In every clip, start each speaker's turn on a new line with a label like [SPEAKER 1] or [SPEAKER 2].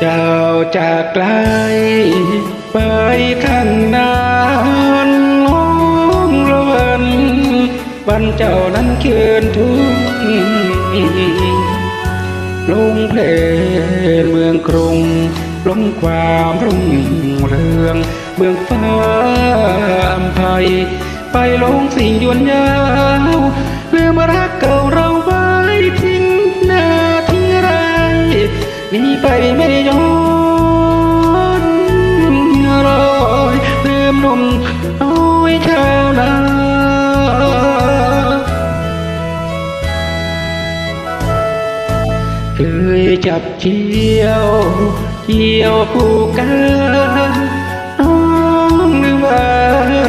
[SPEAKER 1] เจ้าจากไกล ไปข้างนาน้องละวันวันเจ้านั้นเคืนทุกลงเพลนเมืองกรุงลงความรุ่งเรือง เมืองฟ้าอัมภัย ไปลงสิ่งยวนยา เคยจับเกี่ยวเกี่ยวผู้กันน้องนึกวา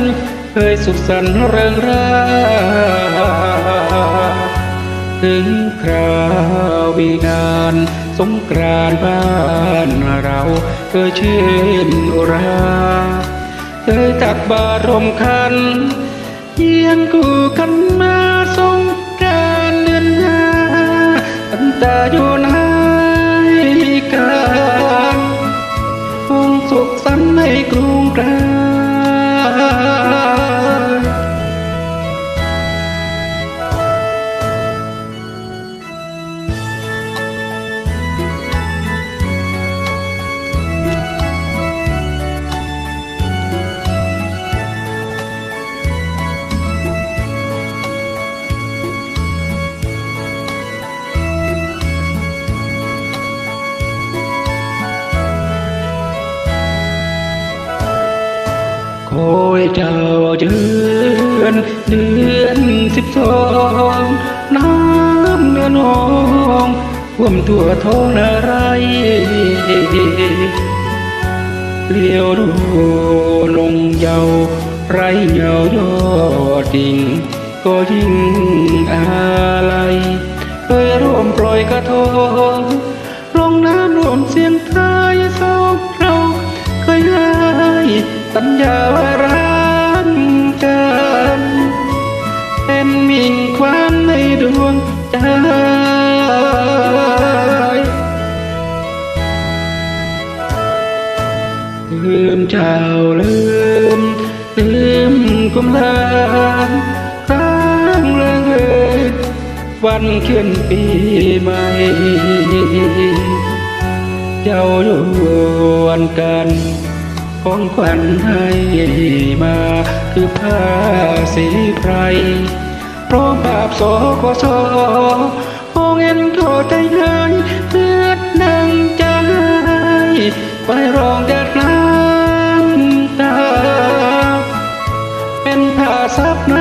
[SPEAKER 1] นเคยสุขสันต์เริงราถึงคราววีงานสงกรานบ้านเราเคยชื่นอุราเคยตักบาตรรมคันเยียงคู่กันมาสง อันตาอยู่ไหนการคงสุขสันต์ในกรุงกลาง คอยเจ้าเดือนเดือนสิบสองน้ำเนื้อนองท่วมทั่วท้องนาไรเลี้ยวดูลงเยาไรเหงายอดิ่งก็ยิ่งอะไรเคยร่วมปล่อยกระทงลงน้ำรวมเสียงไทยสองเราเคยให้สัญญา เป็นมิ่งควันในดวงใจลืมเจ้าลืมลืมกุมลานครั้งเรื่องเอ่ยวันขึ้นปีใหม่ เจ้าอยู่วันกันของขวัญให้มาคือผ้าสีไพร พร้อมแบบสกสมองเห็นโทษได้เลยเพื่อนังใจไปรองแดดน้ำตา เป็นภาษาหน้า